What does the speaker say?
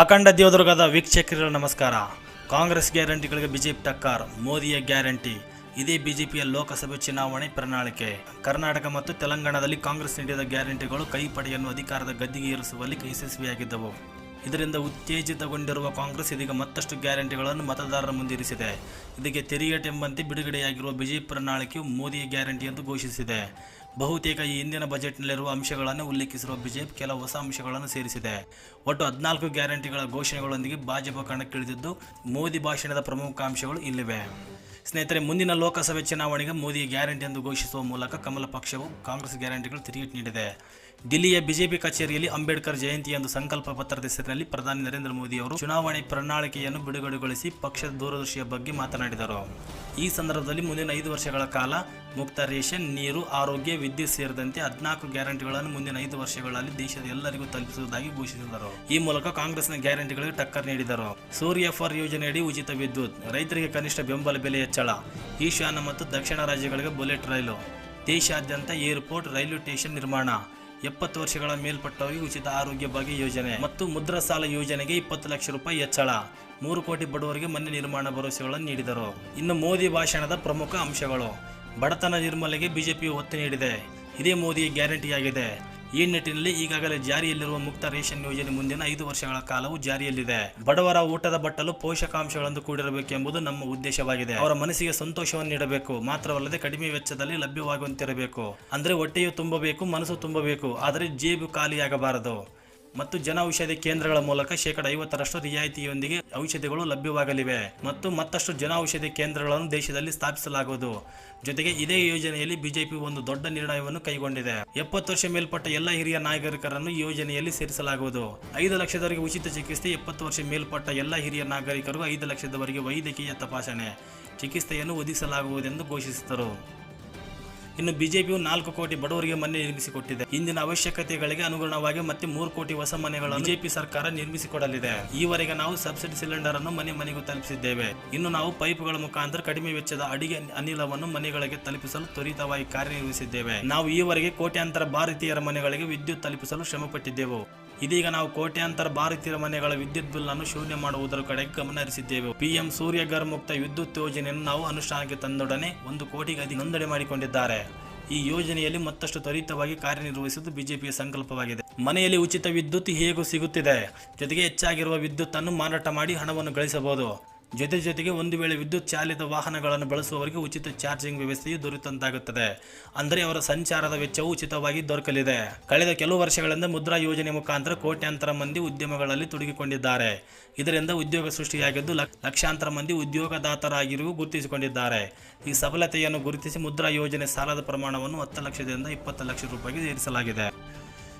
ಅಖಂಡ ದೇವದುರ್ಗದ ವೀಕ್ಷಕರ ನಮಸ್ಕಾರ. ಕಾಂಗ್ರೆಸ್ ಗ್ಯಾರಂಟಿಗಳಿಗೆ ಬಿಜೆಪಿ ಟಕ್ಕಾರ್, ಮೋದಿಯ ಗ್ಯಾರಂಟಿ. ಇದೇ ಬಿಜೆಪಿಯ ಲೋಕಸಭೆ ಚುನಾವಣೆ ಪ್ರಣಾಳಿಕೆ. ಕರ್ನಾಟಕ ಮತ್ತು ತೆಲಂಗಾಣದಲ್ಲಿ ಕಾಂಗ್ರೆಸ್ ನೀಡಿದ ಗ್ಯಾರಂಟಿಗಳು ಕೈ ಪಡೆಯನ್ನು ಅಧಿಕಾರದ ಗದ್ದಿಗೆ ಏರಿಸುವಲ್ಲಿ ಯಶಸ್ವಿಯಾಗಿದ್ದವು. ಇದರಿಂದ ಉತ್ತೇಜಿತಗೊಂಡಿರುವ ಕಾಂಗ್ರೆಸ್ ಇದೀಗ ಮತ್ತಷ್ಟು ಗ್ಯಾರಂಟಿಗಳನ್ನು ಮತದಾರರ ಮುಂದಿರಿಸಿದೆ. ಇದಕ್ಕೆ ತೆರಿಗೆಟೆಂಬಂತೆ ಬಿಡುಗಡೆಯಾಗಿರುವ ಬಿಜೆಪಿ ಪ್ರಣಾಳಿಕೆಯು ಮೋದಿಯ ಗ್ಯಾರಂಟಿ ಎಂದು ಘೋಷಿಸಿದೆ. ಬಹುತೇಕ ಈ ಹಿಂದಿನ ಬಜೆಟ್ನಲ್ಲಿರುವ ಅಂಶಗಳನ್ನು ಉಲ್ಲೇಖಿಸಿರುವ ಬಿಜೆಪಿ ಕೆಲವು ಹೊಸ ಅಂಶಗಳನ್ನು ಸೇರಿಸಿದೆ. ಒಟ್ಟು ಹದಿನಾಲ್ಕು ಗ್ಯಾರಂಟಿಗಳ ಘೋಷಣೆಗಳೊಂದಿಗೆ ಭಾಜಪ ಕಣಕ್ಕಿಳಿದಿದ್ದು, ಮೋದಿ ಭಾಷಣದ ಪ್ರಮುಖ ಅಂಶಗಳು ಇಲ್ಲಿವೆ. ಸ್ನೇಹಿತರೆ, ಮುಂದಿನ ಲೋಕಸಭೆ ಚುನಾವಣೆಗೆ ಮೋದಿ ಗ್ಯಾರಂಟಿ ಎಂದು ಘೋಷಿಸುವ ಮೂಲಕ ಕಮಲ ಪಕ್ಷವು ಕಾಂಗ್ರೆಸ್ ಗ್ಯಾರಂಟಿಗಳು ತಿರುಗೇಟು ನೀಡಿದೆ. ದಿಲ್ಲಿಯ ಬಿಜೆಪಿ ಕಚೇರಿಯಲ್ಲಿ ಅಂಬೇಡ್ಕರ್ ಜಯಂತಿ ಎಂದು ಸಂಕಲ್ಪ ಪತ್ರದ ಹೆಸರಿನಲ್ಲಿ ಪ್ರಧಾನಿ ನರೇಂದ್ರ ಮೋದಿ ಅವರು ಚುನಾವಣೆ ಪ್ರಣಾಳಿಕೆಯನ್ನು ಬಿಡುಗಡೆಗೊಳಿಸಿ ಪಕ್ಷದ ದೂರದರ್ಶಿಯ ಬಗ್ಗೆ ಮಾತನಾಡಿದರು. ಈ ಸಂದರ್ಭದಲ್ಲಿ ಮುಂದಿನ ಐದು ವರ್ಷಗಳ ಕಾಲ ಮುಕ್ತ ರೇಷನ್, ನೀರು, ಆರೋಗ್ಯ, ವಿದ್ಯುತ್ ಸೇರಿದಂತೆ ಹದಿನಾಲ್ಕು ಗ್ಯಾರಂಟಿಗಳನ್ನು ಮುಂದಿನ ಐದು ವರ್ಷಗಳಲ್ಲಿ ದೇಶದ ಎಲ್ಲರಿಗೂ ತಲುಪಿಸುವುದಾಗಿ ಘೋಷಿಸಿದರು. ಈ ಮೂಲಕ ಕಾಂಗ್ರೆಸ್ನ ಗ್ಯಾರಂಟಿಗಳಿಗೆ ಟಕ್ಕರ್ ನೀಡಿದರು. ಸೂರ್ಯ ಫಾರ್ ಯೋಜನೆಯಡಿ ಉಚಿತ ವಿದ್ಯುತ್, ರೈತರಿಗೆ ಕನಿಷ್ಠ ಬೆಂಬಲ ಬೆಲೆ ಹೆಚ್ಚಳ, ಈಶಾನ್ಯ ಮತ್ತು ದಕ್ಷಿಣ ರಾಜ್ಯಗಳಿಗೆ ಬುಲೆಟ್ ರೈಲು, ದೇಶಾದ್ಯಂತ ಏರ್ಪೋರ್ಟ್ ರೈಲ್ವೆ ಸ್ಟೇಷನ್ ನಿರ್ಮಾಣ ಎಪ್ಪತ್ತು ವರ್ಷಗಳ ಮೇಲ್ಪಟ್ಟವರಿಗೆ ಉಚಿತ ಆರೋಗ್ಯ ಭಾಗ್ಯ ಯೋಜನೆ ಮತ್ತು ಮುದ್ರಾ ಸಾಲ ಯೋಜನೆಗೆ ಇಪ್ಪತ್ತು ಲಕ್ಷ ರೂಪಾಯಿ ಹೆಚ್ಚಳ. ಮೂರು ಕೋಟಿ ಬಡವರಿಗೆ ಮನೆ ನಿರ್ಮಾಣ ಭರವಸೆಗಳನ್ನು ನೀಡಿದರು. ಇನ್ನು ಮೋದಿ ಭಾಷಣದ ಪ್ರಮುಖ ಅಂಶಗಳು. ಬಡತನ ನಿರ್ಮೂಲನೆಗೆ ಬಿಜೆಪಿ ಒತ್ತು ನೀಡಿದೆ. ಇದೇ ಮೋದಿಯ ಗ್ಯಾರಂಟಿಯಾಗಿದೆ. ಈ ನಿಟ್ಟಿನಲ್ಲಿ ಈಗಾಗಲೇ ಜಾರಿಯಲ್ಲಿರುವ ಮುಕ್ತ ರೇಷನ್ ಯೋಜನೆ ಮುಂದಿನ ಐದು ವರ್ಷಗಳ ಕಾಲವು ಜಾರಿಯಲ್ಲಿದೆ. ಬಡವರ ಊಟದ ಬಟ್ಟಲು ಪೋಷಕಾಂಶಗಳನ್ನು ಕೂಡಿರಬೇಕೆಂಬುದು ನಮ್ಮ ಉದ್ದೇಶವಾಗಿದೆ. ಅವರ ಮನಸ್ಸಿಗೆ ಸಂತೋಷವನ್ನು ನೀಡಬೇಕು. ಮಾತ್ರವಲ್ಲದೆ ಕಡಿಮೆ ವೆಚ್ಚದಲ್ಲಿ ಲಭ್ಯವಾಗುವಂತಿರಬೇಕು. ಅಂದ್ರೆ ಹೊಟ್ಟೆಯು ತುಂಬಬೇಕು, ಮನಸ್ಸು ತುಂಬಬೇಕು. ಆದರೆ ಜೇಬು ಖಾಲಿಯಾಗಬಾರದು. ಮತ್ತು ಜನ ಔಷಧಿ ಕೇಂದ್ರಗಳ ಮೂಲಕ ಶೇಕಡ ಐವತ್ತರಷ್ಟು ರಿಯಾಯಿತಿಯೊಂದಿಗೆ ಔಷಧಿಗಳು ಲಭ್ಯವಾಗಲಿವೆ. ಮತ್ತು ಮತ್ತಷ್ಟು ಜನ ಔಷಧಿ ಕೇಂದ್ರಗಳನ್ನು ದೇಶದಲ್ಲಿ ಸ್ಥಾಪಿಸಲಾಗುವುದು. ಜೊತೆಗೆ ಇದೇ ಯೋಜನೆಯಲ್ಲಿ ಬಿಜೆಪಿ ಒಂದು ದೊಡ್ಡ ನಿರ್ಣಯವನ್ನು ಕೈಗೊಂಡಿದೆ. ಎಪ್ಪತ್ತು ವರ್ಷ ಮೇಲ್ಪಟ್ಟ ಎಲ್ಲ ಹಿರಿಯ ನಾಗರಿಕರನ್ನು ಯೋಜನೆಯಲ್ಲಿ ಸೇರಿಸಲಾಗುವುದು. ಐದು ಲಕ್ಷದವರೆಗೆ ಉಚಿತ ಚಿಕಿತ್ಸೆ, ಎಪ್ಪತ್ತು ವರ್ಷ ಮೇಲ್ಪಟ್ಟ ಎಲ್ಲ ಹಿರಿಯ ನಾಗರಿಕರು ಐದು ಲಕ್ಷದವರೆಗೆ ವೈದ್ಯಕೀಯ ತಪಾಸಣೆ ಚಿಕಿತ್ಸೆಯನ್ನು ಒದಗಿಸಲಾಗುವುದೆಂದು ಘೋಷಿಸಿದರು. ಇನ್ನು ಬಿಜೆಪಿಯು ನಾಲ್ಕು ಕೋಟಿ ಬಡವರಿಗೆ ಮನೆ ನಿರ್ಮಿಸಿಕೊಟ್ಟಿದೆ. ಇಂದಿನ ಅವಶ್ಯಕತೆಗಳಿಗೆ ಅನುಗುಣವಾಗಿ ಮತ್ತೆ ಮೂರು ಕೋಟಿ ಹೊಸ ಮನೆಗಳನ್ನು ಬಿಜೆಪಿ ಸರ್ಕಾರ ನಿರ್ಮಿಸಿಕೊಡಲಿದೆ. ಈವರೆಗೆ ನಾವು ಸಬ್ಸಿಡಿ ಸಿಲಿಂಡರ್ ಅನ್ನು ಮನೆ ಮನೆಗೂ ತಲುಪಿಸಿದ್ದೇವೆ. ಇನ್ನು ನಾವು ಪೈಪ್ಗಳ ಮುಖಾಂತರ ಕಡಿಮೆ ವೆಚ್ಚದ ಅಡಿಗೆ ಅನಿಲವನ್ನು ಮನೆಗಳಿಗೆ ತಲುಪಿಸಲು ತ್ವರಿತವಾಗಿ ಕಾರ್ಯನಿರ್ವಹಿಸಿದ್ದೇವೆ. ನಾವು ಈವರೆಗೆ ಕೋಟ್ಯಾಂತರ ಭಾರತೀಯರ ಮನೆಗಳಿಗೆ ವಿದ್ಯುತ್ ತಲುಪಿಸಲು ಶ್ರಮಪಟ್ಟಿದ್ದೆವು. ಇದೀಗ ನಾವು ಕೋಟ್ಯಾಂತರ ಭಾರತೀಯ ಮನೆಗಳ ವಿದ್ಯುತ್ ಬಿಲ್ ಅನ್ನು ಶೂನ್ಯ ಮಾಡುವುದರ ಕಡೆ ಗಮನ ಹರಿಸಿದ್ದೇವೆ ಪಿಎಂ ಸೂರ್ಯಘರ್ ಮುಕ್ತ ವಿದ್ಯುತ್ ಯೋಜನೆಯನ್ನು ನಾವು ಅನುಷ್ಠಾನಕ್ಕೆ ತಂದೊಡನೆ ಒಂದು ಕೋಟಿಗೆ ಅಧಿಕ ನೋಂದಣಿ ಮಾಡಿಕೊಂಡಿದ್ದಾರೆ. ಈ ಯೋಜನೆಯಲ್ಲಿ ಮತ್ತಷ್ಟು ತ್ವರಿತವಾಗಿ ಕಾರ್ಯನಿರ್ವಹಿಸುವುದು ಬಿಜೆಪಿಯ ಸಂಕಲ್ಪವಾಗಿದೆ. ಮನೆಯಲ್ಲಿ ಉಚಿತ ವಿದ್ಯುತ್ ಹೇಗೂ ಸಿಗುತ್ತಿದೆ? ಜೊತೆಗೆ ಹೆಚ್ಚಾಗಿರುವ ವಿದ್ಯುತ್ ಅನ್ನು ಮಾರಾಟ ಮಾಡಿ ಹಣವನ್ನು ಗಳಿಸಬಹುದು. ಜೊತೆ ಜೊತೆಗೆ ಒಂದು ವೇಳೆ ವಿದ್ಯುತ್ ಚಾಲಿತ ವಾಹನಗಳನ್ನು ಬಳಸುವವರಿಗೆ ಉಚಿತ ಚಾರ್ಜಿಂಗ್ ವ್ಯವಸ್ಥೆಯು ದೊರೆತಂತಾಗುತ್ತದೆ. ಅಂದರೆ ಅವರ ಸಂಚಾರದ ವೆಚ್ಚವು ಉಚಿತವಾಗಿ ದೊರಕಲಿದೆ. ಕಳೆದ ಕೆಲವು ವರ್ಷಗಳಿಂದ ಮುದ್ರಾ ಯೋಜನೆ ಮುಖಾಂತರ ಕೋಟ್ಯಾಂತರ ಮಂದಿ ಉದ್ಯಮಗಳಲ್ಲಿ ತೊಡಗಿಕೊಂಡಿದ್ದಾರೆ. ಇದರಿಂದ ಉದ್ಯೋಗ ಸೃಷ್ಟಿಯಾಗಿದ್ದು ಲಕ್- ಲಕ್ಷಾಂತರ ಮಂದಿ ಉದ್ಯೋಗದಾತರಾಗಿರುವ ಗುರುತಿಸಿಕೊಂಡಿದ್ದಾರೆ. ಈ ಸಫಲತೆಯನ್ನು ಗುರುತಿಸಿ ಮುದ್ರಾ ಯೋಜನೆ ಸಾಲದ ಪ್ರಮಾಣವನ್ನು ಹತ್ತು ಲಕ್ಷದಿಂದ ಇಪ್ಪತ್ತು ಲಕ್ಷ ರೂಪಾಯಿಗೆ ಏರಿಸಲಾಗಿದೆ.